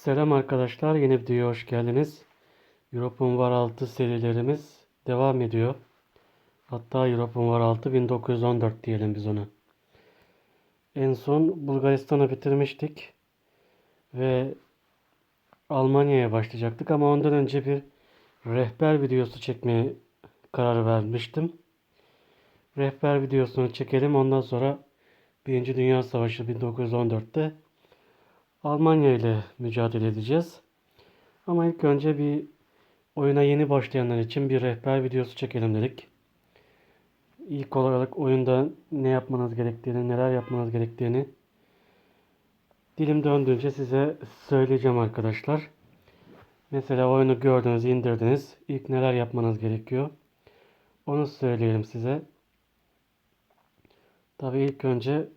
Selam arkadaşlar, yeni videoya hoş geldiniz. Europe'un Var 6 serilerimiz devam ediyor. Hatta Europe'un Var 6 1914 diyelim biz ona. En son Bulgaristan'ı bitirmiştik. Ve Almanya'ya başlayacaktık ama ondan önce bir rehber videosu çekmeye karar vermiştim. Rehber videosunu çekelim ondan sonra Birinci Dünya Savaşı 1914'te Almanya ile mücadele edeceğiz. Ama ilk önce bir oyuna yeni başlayanlar için bir rehber videosu çekelim dedik. İlk olarak oyunda ne yapmanız gerektiğini, neler yapmanız gerektiğini dilim döndüğünce size söyleyeceğim arkadaşlar. Mesela oyunu gördünüz, indirdiniz. İlk neler yapmanız gerekiyor? Onu söyleyelim size. Tabii ilk önce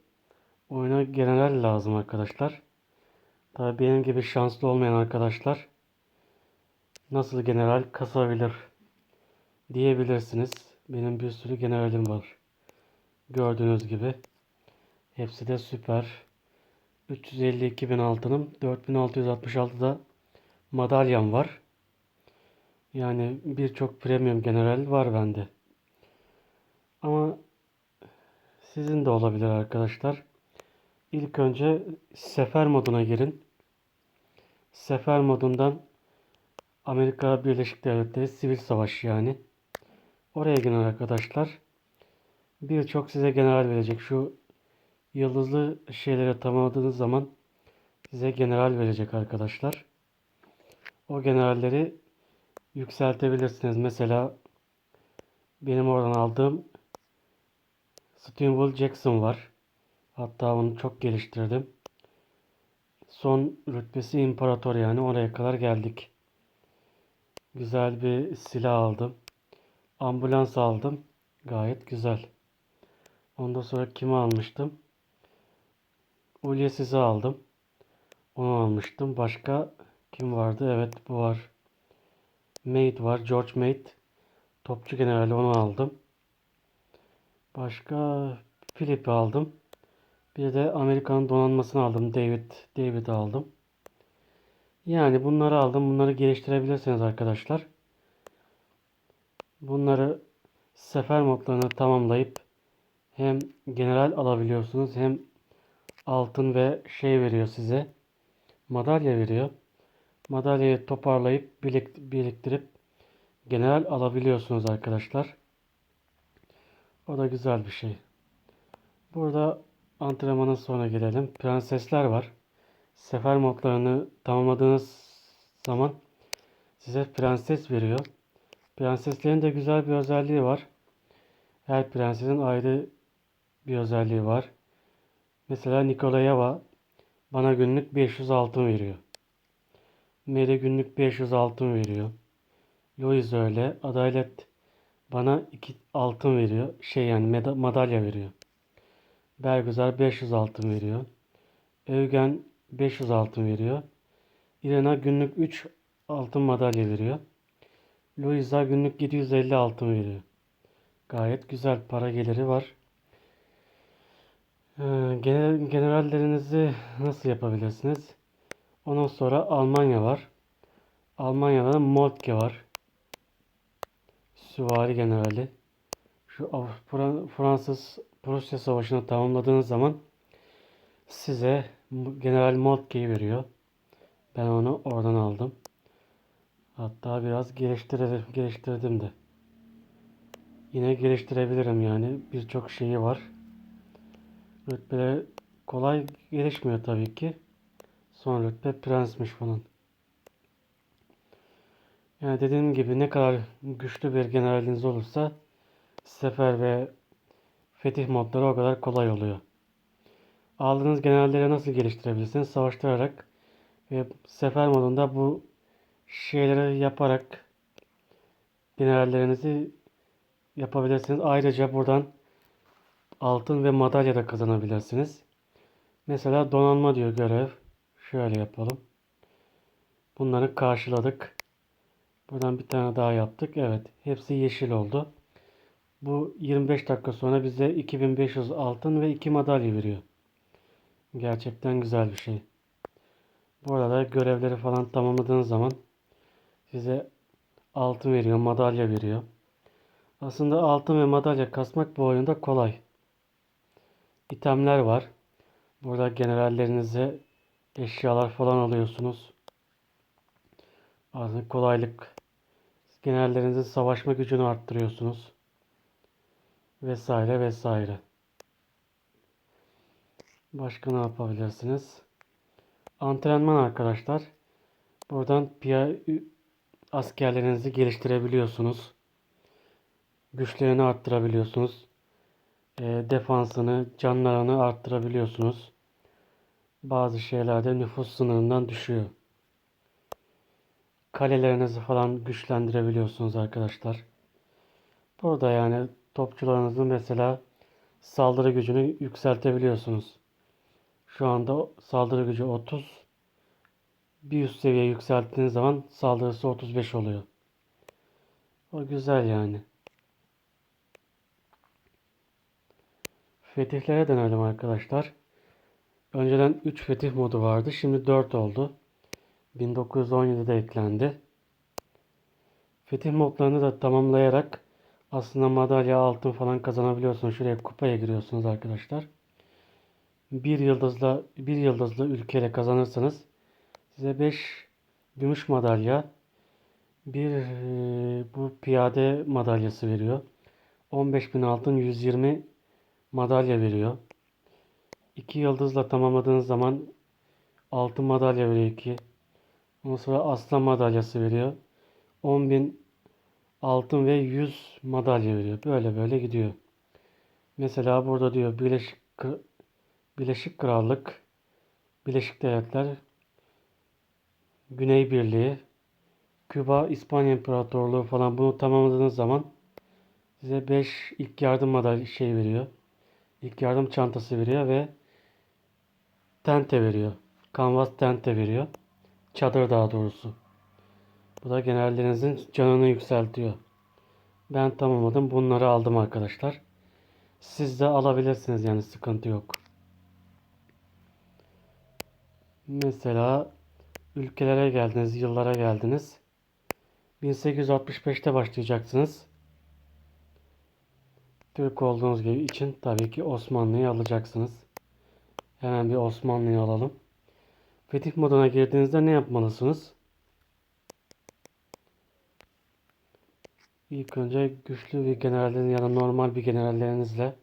oyuna general lazım arkadaşlar. Tabii benim gibi şanslı olmayan arkadaşlar nasıl general kasabilir diyebilirsiniz. Benim bir sürü generalim var. Gördüğünüz gibi. Hepsi de süper. 352 bin altınım. 4666'da madalyam var. Yani birçok premium general var bende. Ama sizin de olabilir arkadaşlar. İlk önce sefer moduna girin. Sefer modundan Amerika Birleşik Devletleri sivil savaş yani. Oraya girin arkadaşlar. Birçok size general verecek. Şu yıldızlı şeyleri tamamladığınız zaman size general verecek arkadaşlar. O generalleri yükseltebilirsiniz. Mesela benim oradan aldığım Stonewall Jackson var. Hatta onu çok geliştirdim. Son rütbesi imparator yani oraya kadar geldik. Güzel bir silah aldım. Ambulans aldım. Gayet güzel. Ondan sonra kimi almıştım? Ulyasis'i aldım. Onu almıştım. Başka kim vardı? Evet bu var. Mate var. George Mate. Topçu generali onu aldım. Başka Philip'i aldım. Bir de Amerikan donanmasını aldım. David, David aldım. Yani bunları aldım. Bunları geliştirebilirsiniz arkadaşlar. Bunları sefer modlarını tamamlayıp hem general alabiliyorsunuz hem altın ve şey veriyor size. Madalya veriyor. Madalyayı toparlayıp biriktirip general alabiliyorsunuz arkadaşlar. O da güzel bir şey. Burada antrenmanın sonuna gelelim. Prensesler var. Sefer modlarını tamamladığınız zaman size prenses veriyor. Prenseslerin de güzel bir özelliği var. Her prensesin ayrı bir özelliği var. Mesela Nikolayeva bana günlük 500 altın veriyor. Mary günlük 500 altın veriyor. Louis öyle. Adalet bana 2 altın veriyor. Şey yani madalya veriyor. Bergüzar 500 altın veriyor. Evgen 500 altın veriyor. Irena günlük 3 altın madalya veriyor. Louisa günlük 750 altın veriyor. Gayet güzel para geliri var. Ee, generallerinizi nasıl yapabilirsiniz? Ondan sonra Almanya var. Almanya'da Moltke var. Süvari generali. Şu Fransız Prusya Savaşı'nı tamamladığınız zaman size General Moltke'yi veriyor. Ben onu oradan aldım. Hatta biraz geliştirdim, geliştirdim de. Yine geliştirebilirim yani. Birçok şeyi var. Rütbeler kolay gelişmiyor tabii ki. Son rütbe prensmiş bunun. Yani dediğim gibi ne kadar güçlü bir generaliniz olursa sefer ve fetih modları o kadar kolay oluyor. Aldığınız generalleri nasıl geliştirebilirsiniz? Savaştırarak ve sefer modunda bu şeyleri yaparak generallerinizi yapabilirsiniz. Ayrıca buradan altın ve madalya da kazanabilirsiniz. Mesela donanma diyor görev. Şöyle yapalım. Bunları karşıladık. Buradan bir tane daha yaptık. Evet. Hepsi yeşil oldu. Bu 25 dakika sonra bize 2500 altın ve 2 madalya veriyor. Gerçekten güzel bir şey. Burada görevleri falan tamamladığınız zaman size altın veriyor, madalya veriyor. Aslında altın ve madalya kasmak bu oyunda kolay. İtemler var. Burada generallerinize eşyalar falan alıyorsunuz. Aslında kolaylık. Generallerinizin savaşma gücünü arttırıyorsunuz. Vesaire vesaire. Başka ne yapabilirsiniz? Antrenman arkadaşlar. Buradan askerlerinizi geliştirebiliyorsunuz. Güçlerini arttırabiliyorsunuz. E, defansını, canlarını arttırabiliyorsunuz. Bazı şeylerde nüfus sınırından düşüyor. Kalelerinizi falan güçlendirebiliyorsunuz arkadaşlar. Burada yani topçularınızın mesela saldırı gücünü yükseltebiliyorsunuz. Şu anda saldırı gücü 30. Bir üst seviye yükselttiğiniz zaman saldırısı 35 oluyor. O güzel yani. Fetihlere dönelim arkadaşlar. Önceden 3 fetih modu vardı. Şimdi 4 oldu. 1917'de eklendi. Fetih modlarını da tamamlayarak aslında madalya altın falan kazanabiliyorsunuz. Şuraya kupaya giriyorsunuz arkadaşlar. Bir yıldızla bir yıldızlı ülkeyle kazanırsanız size 5 gümüş madalya bir e, bu piyade madalyası veriyor. 15.000 altın 120 madalya veriyor. 2 yıldızla tamamladığınız zaman altın madalya veriyor 2. Ondan sonra aslan madalyası veriyor. 10.000 altın ve 100 madalya veriyor. Böyle böyle gidiyor. Mesela burada diyor Birleşik, Birleşik Krallık, Birleşik Devletler, Güney Birliği, Küba, İspanya İmparatorluğu falan bunu tamamladığınız zaman size 5 ilk yardım madalya şey veriyor. İlk yardım çantası veriyor ve tente veriyor. Canvas tente veriyor. Çadır daha doğrusu. Bu da generallerinizin canını yükseltiyor. Ben tamamladım. Bunları aldım arkadaşlar. Siz de alabilirsiniz yani sıkıntı yok. Mesela ülkelere geldiniz, yıllara geldiniz. 1865'te başlayacaksınız. Türk olduğunuz gibi için tabii ki Osmanlı'yı alacaksınız. Hemen bir Osmanlı'yı alalım. Fetih moduna girdiğinizde ne yapmalısınız? İlk önce güçlü bir generallerin ya da normal bir generallerinizle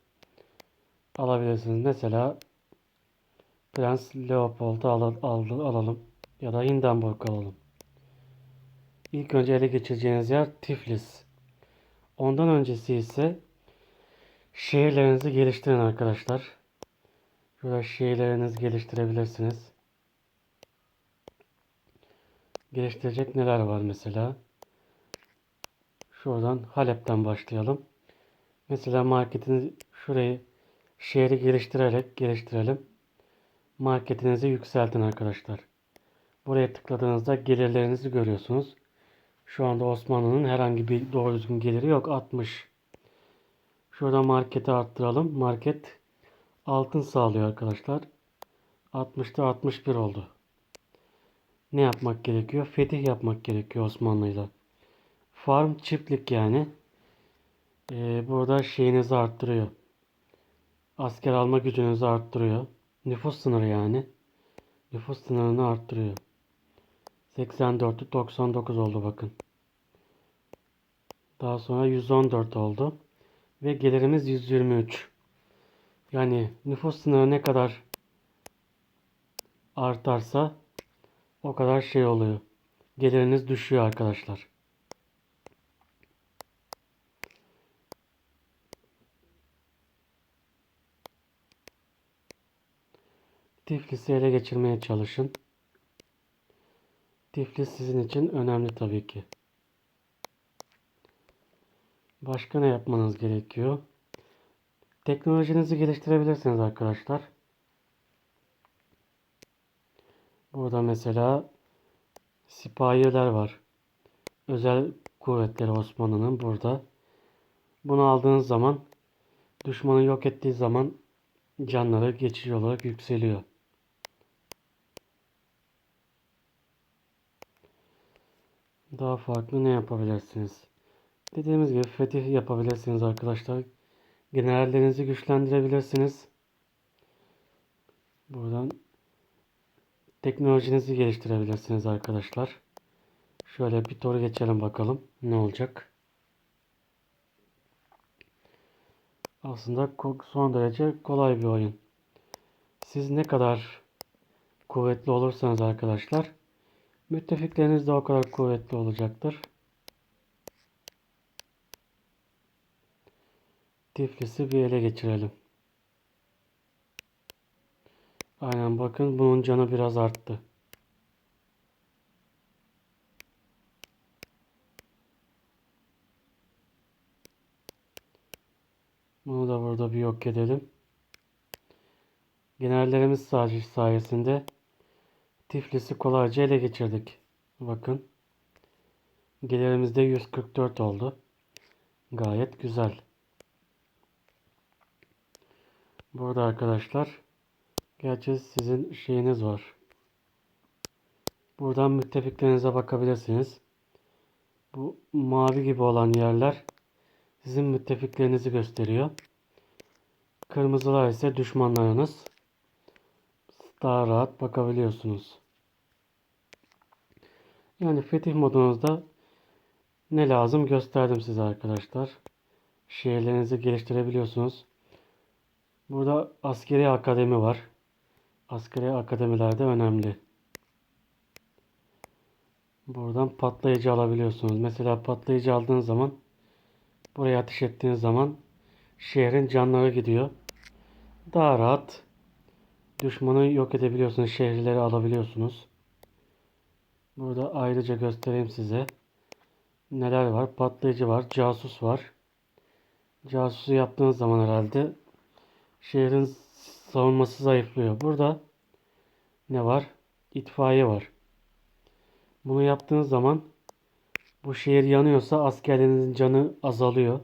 alabilirsiniz. Mesela Prens Leopold'u al al alalım ya da Hindenburg alalım. İlk önce ele geçireceğiniz yer Tiflis. Ondan öncesi ise şehirlerinizi geliştirin arkadaşlar. Şurada şehirlerinizi geliştirebilirsiniz. Geliştirecek neler var mesela? Şuradan Halep'ten başlayalım. Mesela marketini şurayı şehri geliştirerek geliştirelim. Marketinizi yükseltin arkadaşlar. Buraya tıkladığınızda gelirlerinizi görüyorsunuz. Şu anda Osmanlı'nın herhangi bir doğru düzgün geliri yok. 60. Şurada marketi arttıralım. Market altın sağlıyor arkadaşlar. 60'ta 61 oldu. Ne yapmak gerekiyor? Fetih yapmak gerekiyor Osmanlı'yla. Farm çiftlik yani. Ee, burada şeyinizi arttırıyor. Asker alma gücünüzü arttırıyor. Nüfus sınırı yani. Nüfus sınırını arttırıyor. 84'lü 99 oldu bakın. Daha sonra 114 oldu. Ve gelirimiz 123. Yani nüfus sınırı ne kadar artarsa o kadar şey oluyor. Geliriniz düşüyor arkadaşlar. Tiflis'i ele geçirmeye çalışın. Tiflis sizin için önemli tabii ki. Başka ne yapmanız gerekiyor? Teknolojinizi geliştirebilirsiniz arkadaşlar. Burada mesela sipahiler var. Özel kuvvetleri Osmanlı'nın burada. Bunu aldığınız zaman düşmanı yok ettiği zaman canları geçici olarak yükseliyor. Daha farklı ne yapabilirsiniz? Dediğimiz gibi fetih yapabilirsiniz arkadaşlar. Generallerinizi güçlendirebilirsiniz. Buradan teknolojinizi geliştirebilirsiniz arkadaşlar. Şöyle bir tur geçelim bakalım ne olacak. Aslında son derece kolay bir oyun. Siz ne kadar kuvvetli olursanız arkadaşlar müttefikleriniz de o kadar kuvvetli olacaktır. Tiflis'i bir ele geçirelim. Aynen bakın bunun canı biraz arttı. Bunu da burada bir yok edelim. Generallerimiz say- sayesinde Tiflis'i kolayca ele geçirdik. Bakın. Gelirimiz de 144 oldu. Gayet güzel. Burada arkadaşlar gerçi sizin şeyiniz var. Buradan müttefiklerinize bakabilirsiniz. Bu mavi gibi olan yerler sizin müttefiklerinizi gösteriyor. Kırmızılar ise düşmanlarınız. Daha rahat bakabiliyorsunuz. Yani fetih modunuzda ne lazım gösterdim size arkadaşlar. Şehirlerinizi geliştirebiliyorsunuz. Burada askeri akademi var. Askeri akademiler de önemli. Buradan patlayıcı alabiliyorsunuz. Mesela patlayıcı aldığınız zaman buraya ateş ettiğiniz zaman şehrin canları gidiyor. Daha rahat düşmanı yok edebiliyorsunuz. Şehirleri alabiliyorsunuz. Burada ayrıca göstereyim size. Neler var? Patlayıcı var. Casus var. Casusu yaptığınız zaman herhalde şehrin savunması zayıflıyor. Burada ne var? İtfaiye var. Bunu yaptığınız zaman bu şehir yanıyorsa askerlerinizin canı azalıyor.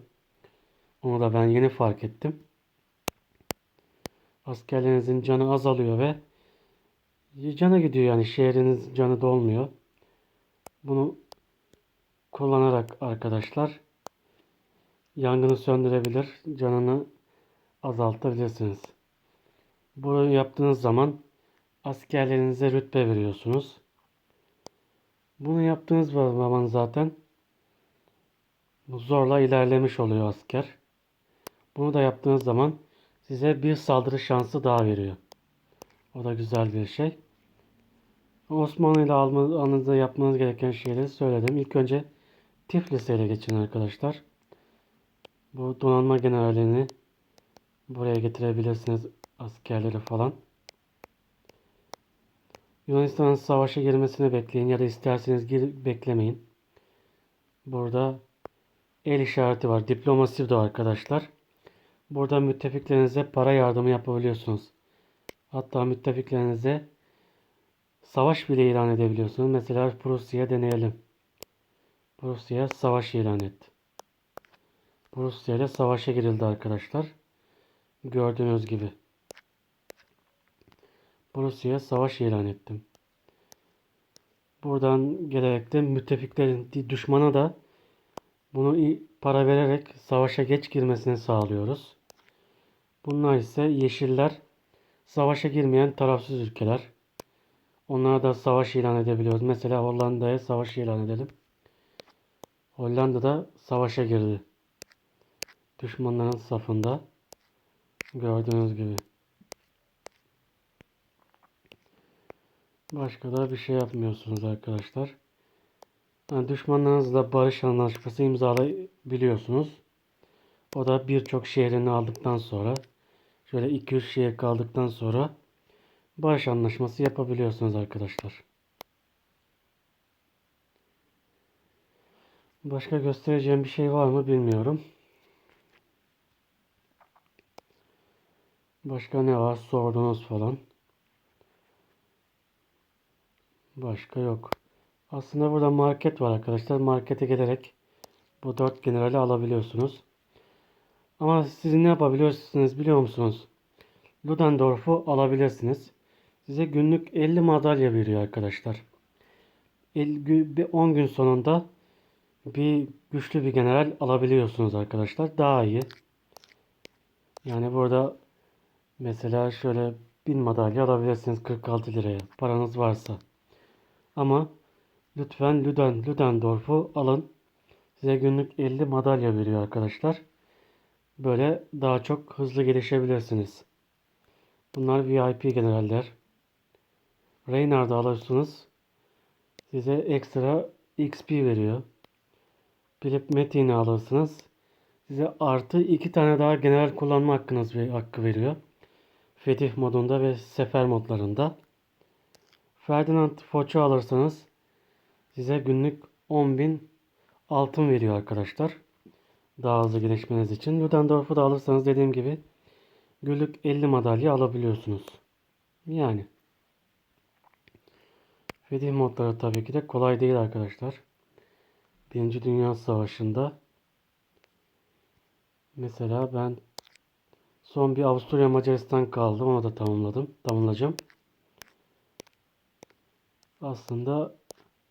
Onu da ben yeni fark ettim. Askerlerinizin canı azalıyor ve canı gidiyor yani şehriniz canı dolmuyor. Bunu kullanarak arkadaşlar yangını söndürebilir, canını azaltabilirsiniz. Bunu yaptığınız zaman askerlerinize rütbe veriyorsunuz. Bunu yaptığınız zaman zaten zorla ilerlemiş oluyor asker. Bunu da yaptığınız zaman size bir saldırı şansı daha veriyor. O da güzel bir şey. Osmanlı ile almanızda yapmanız gereken şeyleri söyledim. İlk önce Tiflis'e ele geçin arkadaşlar. Bu donanma generalini buraya getirebilirsiniz askerleri falan. Yunanistan'ın savaşa girmesini bekleyin ya da isterseniz gir, beklemeyin. Burada el işareti var. Diplomasi de arkadaşlar. Burada müttefiklerinize para yardımı yapabiliyorsunuz. Hatta müttefiklerinize savaş bile ilan edebiliyorsunuz. Mesela Prusya'ya deneyelim. Prusya savaş ilan etti. Prusya ile savaşa girildi arkadaşlar. Gördüğünüz gibi. Rusya'ya savaş ilan ettim. Buradan gelerek de müttefiklerin düşmana da bunu para vererek savaşa geç girmesini sağlıyoruz. Bunlar ise yeşiller savaşa girmeyen tarafsız ülkeler. Onlara da savaş ilan edebiliyoruz. Mesela Hollanda'ya savaş ilan edelim. Hollanda da savaşa girdi. Düşmanların safında. Gördüğünüz gibi. Başka da bir şey yapmıyorsunuz arkadaşlar. Yani düşmanlarınızla barış anlaşması imzalayabiliyorsunuz. O da birçok şehrini aldıktan sonra şöyle 2-3 şehir kaldıktan sonra barış anlaşması yapabiliyorsunuz arkadaşlar. Başka göstereceğim bir şey var mı bilmiyorum. Başka ne var sordunuz falan. Başka yok. Aslında burada market var arkadaşlar. Markete gelerek bu dört generali alabiliyorsunuz. Ama siz ne yapabiliyorsunuz biliyor musunuz? Ludendorff'u alabilirsiniz. Size günlük 50 madalya veriyor arkadaşlar. el- gü- bir 10 gün sonunda bir güçlü bir general alabiliyorsunuz arkadaşlar. Daha iyi. Yani burada mesela şöyle 1000 madalya alabilirsiniz 46 liraya. Paranız varsa. Ama lütfen Luden, Ludendorff'u alın. Size günlük 50 madalya veriyor arkadaşlar. Böyle daha çok hızlı gelişebilirsiniz. Bunlar VIP generaller. Reynard'ı alıyorsunuz. Size ekstra XP veriyor. Philip Metin'i alırsınız. Size artı iki tane daha general kullanma hakkınız ve hakkı veriyor. Fetih modunda ve sefer modlarında. Ferdinand Foch'u alırsanız size günlük 10.000 altın veriyor arkadaşlar. Daha hızlı gelişmeniz için. Ludendorff'u da alırsanız dediğim gibi günlük 50 madalya alabiliyorsunuz. Yani. Fetih modları tabii ki de kolay değil arkadaşlar. Birinci Dünya Savaşı'nda mesela ben son bir Avusturya Macaristan kaldım. Onu da tamamladım. Tamamlayacağım. Aslında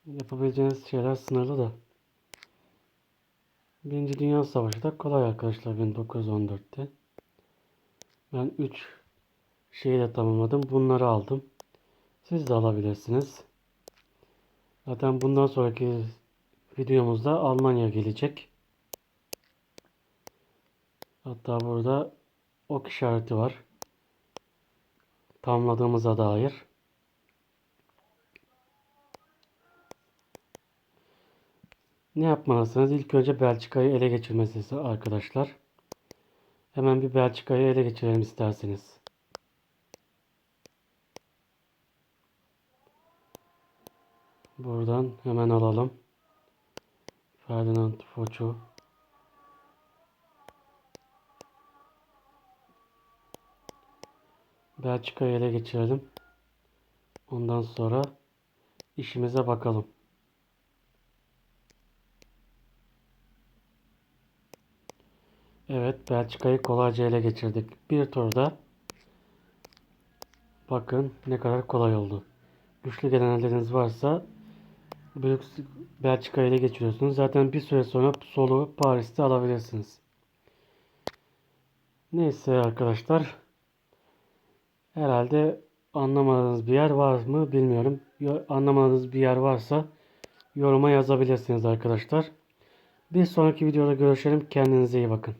yapabileceğiniz şeyler sınırlı da. Birinci Dünya Savaşı da kolay arkadaşlar 1914'te. Ben 3 şeyi de tamamladım. Bunları aldım. Siz de alabilirsiniz. Zaten bundan sonraki videomuzda Almanya gelecek. Hatta burada ok işareti var. Tamamladığımıza dair. Ne yapmalısınız? İlk önce Belçika'yı ele geçirmesi arkadaşlar. Hemen bir Belçika'yı ele geçirelim isterseniz. Buradan hemen alalım. Ferdinand Foç'u. Belçika'yı ele geçirelim. Ondan sonra işimize bakalım. Evet, Belçika'yı kolayca ele geçirdik. Bir turda bakın ne kadar kolay oldu. Güçlü generalleriniz varsa Brüks- Belçika'yı ele geçiriyorsunuz. Zaten bir süre sonra solu Paris'te alabilirsiniz. Neyse arkadaşlar. Herhalde anlamadığınız bir yer var mı bilmiyorum. Yo- Anlamadığınız bir yer varsa yoruma yazabilirsiniz arkadaşlar. Bir sonraki videoda görüşelim. Kendinize iyi bakın.